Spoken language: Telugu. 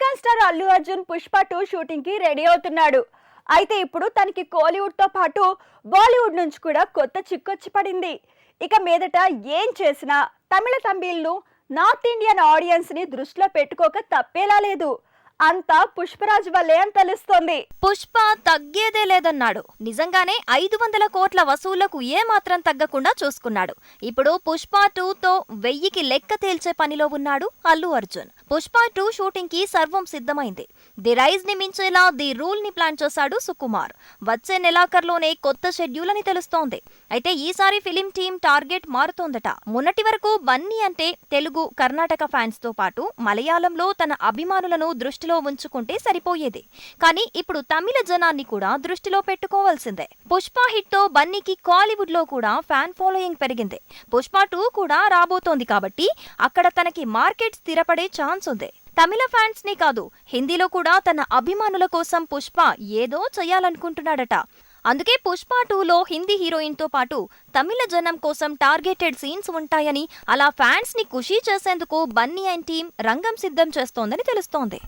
మెగాస్టార్ అల్లు అర్జున్ పుష్ప టూ షూటింగ్కి రెడీ అవుతున్నాడు. అయితే ఇప్పుడు తనకి కోలీవుడ్తో పాటు బాలీవుడ్ నుంచి కూడా కొత్త చిక్కొచ్చి పడింది ఇక మీదట ఏం చేసినా తమిళ తమిళ్ను నార్త్ ఇండియన్ ఆడియన్స్ని దృష్టిలో పెట్టుకోక తప్పేలా లేదు. అంతా పుష్పరాజ్ వల్లే అని తెలుస్తోంది. పుష్ప తగ్గేదే లేదన్నాడు. నిజంగానే ఐదు వందల కోట్ల వసూళ్ళకు ఏమాత్రం తగ్గకుండా చూసుకున్నాడు. ఇప్పుడు పుష్ప టూతో వెయ్యికి లెక్క తేల్చే పనిలో ఉన్నాడు అల్లు అర్జున్. పుష్ప టూ షూటింగ్కి సర్వం సిద్ధమైంది. ది రైజ్ని మించేలా ది రూల్ని ప్లాన్ చేశాడు సుకుమార్. వచ్చే నెలాఖరులోనే కొత్త షెడ్యూల్ అని తెలుస్తోంది. అయితే ఈసారి ఫిలిం టీం టార్గెట్ మారుతోందట. మొన్నటి వరకు బన్నీ అంటే తెలుగు కర్ణాటక ఫ్యాన్స్తో పాటు మలయాళంలో తన అభిమానులను దృష్టిలో ఉంచుకుంటే సరిపోయేది. కానీ ఇప్పుడు తమిళ జనాన్ని కూడా దృష్టిలో పెట్టుకోవాల్సిందే. పుష్ప హిట్తో బన్నీకి కాలీవుడ్లో కూడా ఫ్యాన్ ఫాలోయింగ్ పెరిగింది. పుష్ప టూ కూడా రాబోతోంది కాబట్టి అక్కడ తనకి మార్కెట్ స్థిరపడే ఛాన్స్ ఉంది. తమిళ ఫ్యాన్స్ని కాదు హిందీలో కూడా తన అభిమానుల కోసం పుష్ప ఏదో చేయాలనుకుంటున్నాడట. అందుకే పుష్ప టూలో హిందీ హీరోయిన్తో పాటు తమిళ జనం కోసం టార్గెటెడ్ సీన్స్ ఉంటాయని అలా ఫ్యాన్స్ని ఖుషీ చేసేందుకు బన్నీ అండ్ టీం రంగం సిద్ధం చేస్తోందని తెలుస్తోంది.